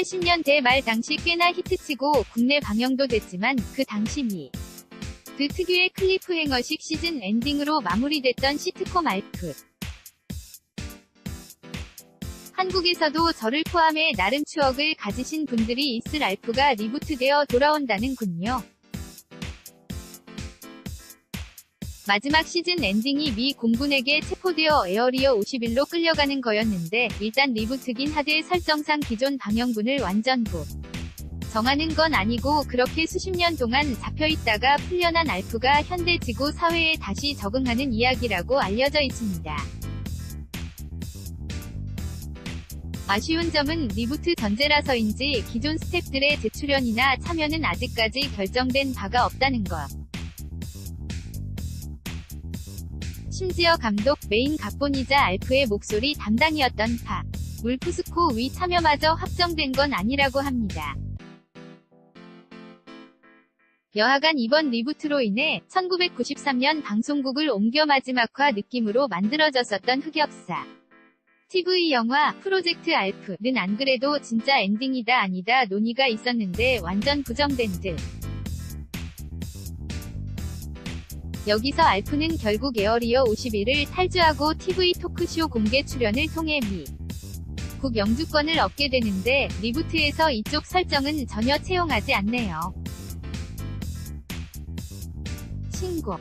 80년대 말 당시 꽤나 히트치고 국내 방영도 됐지만 그 당시 미. 그 특유의 클리프행어식 시즌 엔딩으로 마무리됐던 시트콤 알프. 한국에서도 저를 포함해 나름 추억을 가지신 분들이 있을 알프가 리부트되어 돌아온다는군요. 마지막 시즌 엔딩이 미 공군에게 체포되어 에어리어 51로 끌려가는 거였는데 일단 리부트긴 하되 설정상 기존 방영분을 완전부 정하는 건 아니고 그렇게 수십 년 동안 잡혀있다가 풀려난 알프가 현대 지구 사회에 다시 적응하는 이야기라고 알려져 있습니다. 아쉬운 점은 리부트 전제라서인지 기존 스탭들의 재출연이나 참여는 아직까지 결정된 바가 없다는 것. 심지어 감독, 메인 각본이자 알프의 목소리 담당이었던 파. 울프스코 위 참여마저 확정된 건 아니라고 합니다. 여하간 이번 리부트로 인해 1993년 방송국을 옮겨 마지막화 느낌으로 만들어졌었던 흑역사. TV 영화 프로젝트 알프는 안 그래도 진짜 엔딩이다 아니다 논의가 있었는데 완전 부정된 듯. 여기서 알프는 결국 에어리어 51을 탈주하고 TV 토크쇼 공개 출연을 통해 미. 국 영주권을 얻게 되는데 리부트에서 이쪽 설정은 전혀 채용하지 않네요. 신곡